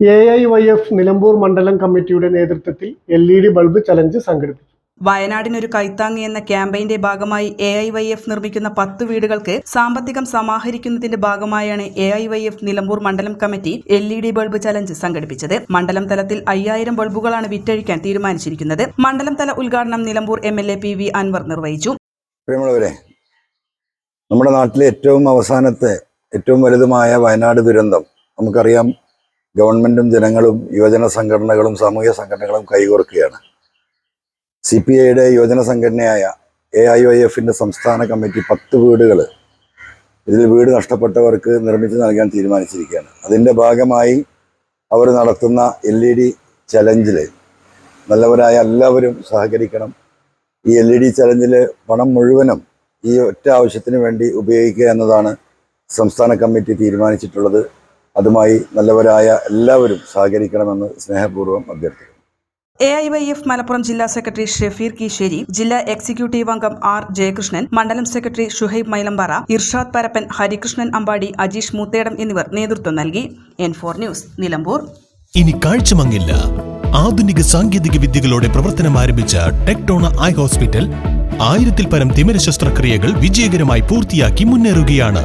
A I Y F Nilambur മണ്ഡലം കമ്മിറ്റിയുടെ നേതൃത്വത്തിൽ L E D bulb challenge സംഘടിപ്പിച്ചു. വയനാടിനൊരു കൈത്താങ്ങി എന്ന ക്യാമ്പയിന്റെ ഭാഗമായി എ ഐ വൈ എഫ് നിർമ്മിക്കുന്ന പത്ത് വീടുകൾക്ക് സാമ്പത്തികം സമാഹരിക്കുന്നതിന്റെ ഭാഗമായാണ് A I Y F Nilambur മണ്ഡലം committee L E D bulb challenge സംഘടിപ്പിച്ചത്. മണ്ഡലം തലത്തിൽ അയ്യായിരം ബൾബുകളാണ് വിറ്റഴിക്കാൻ തീരുമാനിച്ചിരിക്കുന്നത്. മണ്ഡലം തല ഉദ്ഘാടനം Nilambur M L A P V Anvar നിർവഹിച്ചു. പ്രിയമുള്ളവരെ നമ്മുടെ നാട്ടിലെ ഏറ്റവും അവസാനത്തെ ഏറ്റവും വലുതുമായ വയനാട് ദുരന്തം നമുക്കറിയാം. ഗവൺമെന്റും ജനങ്ങളും യുവജന സംഘടനകളും സാമൂഹ്യ സംഘടനകളും കൈകോർക്കുകയാണ്. സി പി ഐയുടെ യുവജന സംഘടനയായ എ ഐ വൈ എഫിന്റെ സംസ്ഥാന കമ്മിറ്റി പത്ത് വീടുകൾ ഇതിൽ വീട് നഷ്ടപ്പെട്ടവർക്ക് നിർമ്മിച്ച് നൽകാൻ തീരുമാനിച്ചിരിക്കുകയാണ്. അതിന്റെ ഭാഗമായി അവർ നടത്തുന്ന എൽ ഇ ഡി ചലഞ്ചിൽ നല്ലവരായ എല്ലാവരും സഹകരിക്കണം. ഈ എൽ ഇ ഡി ചലഞ്ചിൽ പണം മുഴുവനും ഈ ഒറ്റ ആവശ്യത്തിന് വേണ്ടി ഉപയോഗിക്കുക എന്നതാണ് സംസ്ഥാന കമ്മിറ്റി തീരുമാനിച്ചിട്ടുള്ളത്. അതുമായി നല്ലവരായ എല്ലാവരും സഹകരിക്കണമെന്ന് സ്നേഹപൂർവം അഭ്യർത്ഥിക്കുന്നു. A I Y F Malappuram ജില്ലാ സെക്രട്ടറി ഷെഫീർ കീശേരി ജില്ലാ എക്സിക്യൂട്ടീവ് അംഗം ആർ ജയകൃഷ്ണൻ മണ്ഡലം സെക്രട്ടറി ഷുഹൈബ് മൈലമ്പാറ ഇർഷാദ് പരപ്പൻ ഹരികൃഷ്ണൻ അമ്പാടി അജീഷ് മൂത്തേടം എന്നിവർ നേതൃത്വം നൽകി. N four news Nilambur. ഇനി കാഴ്ചമങ്ങില്ല. ആധുനിക സാങ്കേതിക വിദ്യകളോടെ പ്രവർത്തനം ആരംഭിച്ച ടെക്ടോണ ഐ ഹോസ്പിറ്റൽ ആയിരത്തിൽ പരം തിമിര ശസ്ത്രക്രിയകൾ വിജയകരമായി പൂർത്തിയാക്കി മുന്നേറുകയാണ്.